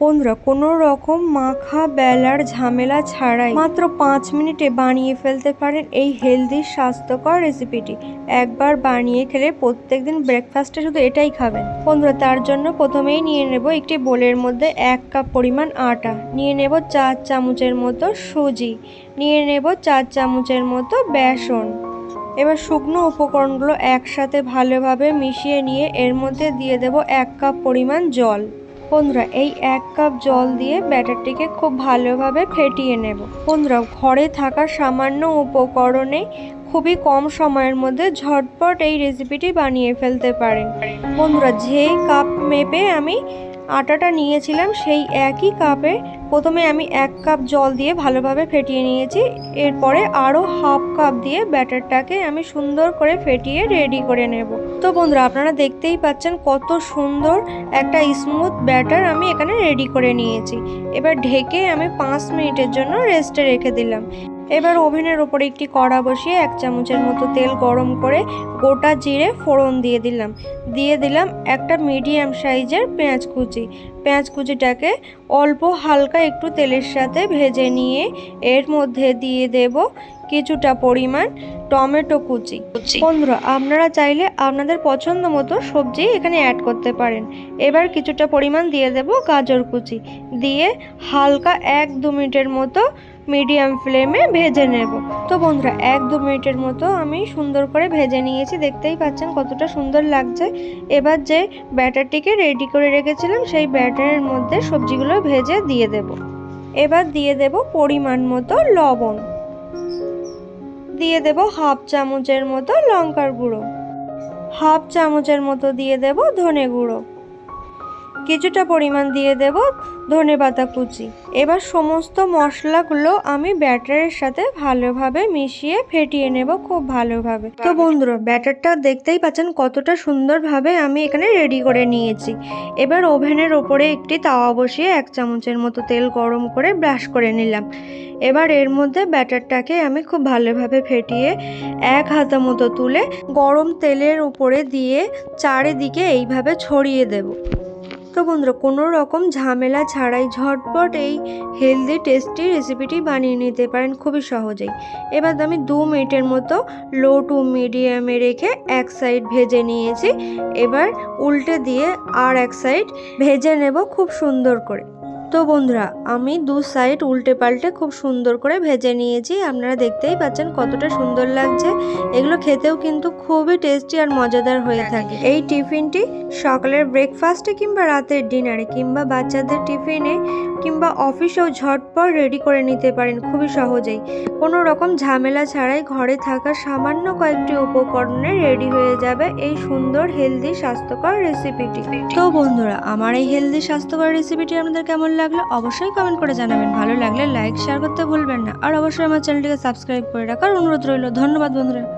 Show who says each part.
Speaker 1: বন্ধুরা কোনো রকম মাখা বেলার ঝামেলা ছাড়াই মাত্র পাঁচ মিনিটে বানিয়ে ফেলতে পারেন এই হেলদি স্বাস্থ্যকর রেসিপিটি একবার বানিয়ে খেলে প্রত্যেকদিন ব্রেকফাস্টে শুধু এটাই খাবেন। বন্ধুরা, তার জন্য প্রথমেই নিয়ে নেব একটি বোলের মধ্যে এক কাপ পরিমাণ আটা, নিয়ে নেব চার চামচের মতো সুজি, নিয়ে নেব চার চামচের মতো বেসন। এবার শুকনো উপকরণগুলো একসাথে ভালোভাবে মিশিয়ে নিয়ে এর মধ্যে দিয়ে দেব এক কাপ পরিমাণ জল। বন্ধুরা, এই এক কাপ জল দিয়ে ব্যাটারটিকে খুব ভালোভাবে ফেটিয়ে নেব। বন্ধুরা, ঘরে থাকা সামান্য উপকরণে খুবই কম সময়ের মধ্যে ঝটপট এই রেসিপিটি বানিয়ে ফেলতে পারেন। বন্ধুরা, যে কাপ মেপে আমি আটাটা নিয়েছিলাম, সেই একই কাপে প্রথমে আমি এক কাপ জল দিয়ে ভালোভাবে ফেটিয়ে নিয়েছি। এরপরে আরও হাফ কাপ দিয়ে ব্যাটারটাকে আমি সুন্দর করে ফেটিয়ে রেডি করে নেব। তো বন্ধুরা, আপনারা দেখতেই পাচ্ছেন কত সুন্দর একটা স্মুথ ব্যাটার আমি এখানে রেডি করে নিয়েছি। এবার ঢেকে আমি পাঁচ মিনিটের জন্য রেস্টে রেখে দিলাম। এবার ওভেনের ওপরে একটি কড়া বসিয়ে এক চামচের মতো তেল গরম করে গোটা জিরে ফোড়ন দিয়ে দিলাম। দিয়ে দিলাম একটা মিডিয়াম সাইজের পেঁয়াজ কুচি। পেঁয়াজ কুচিটাকে অল্প হালকা একটু তেলের সাথে ভেজে নিয়ে এর মধ্যে দিয়ে দেব কিছুটা পরিমাণ টমেটো কুচি। বন্ধুরা আপনারা চাইলে আপনাদের পছন্দ মতো সবজি এখানে অ্যাড করতে পারেন। এবার কিছুটা পরিমাণ দিয়ে দেব গাজর কুচি। দিয়ে হালকা এক দু মিনিটের মতো মিডিয়াম ফ্লেমে ভেজে নেব। তো বন্ধুরা এক দু মিনিটের মতো আমি সুন্দর করে ভেজে নিয়েছি। দেখতেই পাচ্ছেন কতটা সুন্দর লাগছে। এবার যে ব্যাটারটিকে রেডি করে রেখেছিলাম সেই ব্যাটারের মধ্যে সবজিগুলো ভেজে দিয়ে দেব। এবার দিয়ে দেব পরিমাণ মতো লবণ। দিয়ে দেব হাফ চামচের মতো লঙ্কার গুঁড়ো। হাফ চামচের মতো দিয়ে দেব ধনে গুঁড়ো। কিছুটা পরিমাণ দিয়ে দেব ধনে পাতা কুচি। এবার সমস্ত মশলাগুলো আমি ব্যাটারের সাথে ভালোভাবে মিশিয়ে ফেটিয়ে নেব খুব ভালোভাবে। তো বন্ধুরা, ব্যাটারটা দেখতেই পাচ্ছেন কতটা সুন্দরভাবে আমি এখানে রেডি করে নিয়েছি। এবার ওভেনের ওপরে একটি তাওয়া বসিয়ে এক চামচের মতো তেল গরম করে ব্রাশ করে নিলাম। এবার এর মধ্যে ব্যাটারটাকে আমি খুব ভালোভাবে ফেটিয়ে এক হাতা মতো তুলে গরম তেলের উপরে দিয়ে চারিদিকে এইভাবে ছড়িয়ে দেব। তো বন্ধুরা, কোনো রকম ঝামেলা ছাড়াই ঝটপট এই হেলদি টেস্টি রেসিপিটি বানিয়ে নিতে পারেন খুবই সহজেই। এবার আমি দু মিনিটের মতো লো টু মিডিয়ামে রেখে এক সাইড ভেজে নিয়েছি। এবার উল্টে দিয়ে আর এক সাইড ভেজে নেব খুব সুন্দর করে। তো বন্ধুরা, আমি দু সাইড উল্টে পাল্টে খুব সুন্দর করে ভেজে নিয়েছি। আপনারা দেখতেই পাচ্ছেন কতটা সুন্দর লাগছে। এগুলো খেতেও কিন্তু খুবই টেস্টি আর মজাদার হয়ে থাকে। এই টিফিনটি সকালের ব্রেকফাস্টে কিংবা রাতের ডিনারে কিংবা বাচ্চাদের টিফিনে কিংবা অফিসেও ঝটপট রেডি করে নিতে পারেন খুবই সহজেই। কোনো রকম ঝামেলা ছাড়াই ঘরে থাকা সামান্য কয়েকটি উপকরণে রেডি হয়ে যাবে এই সুন্দর হেলদি স্বাস্থ্যকর রেসিপিটি তো বন্ধুরা, আমার এই হেলদি স্বাস্থ্যকর রেসিপিটি আপনাদের কেমন লাগল অবশ্যই কমেন্ট করে জানাবেন। ভালো লাগলে লাইক শেয়ার করতে ভুলবেন না। আর অবশ্যই আমার চ্যানেলটিকে সাবস্ক্রাইব করে রাখার অনুরোধ রইল। ধন্যবাদ বন্ধুরা।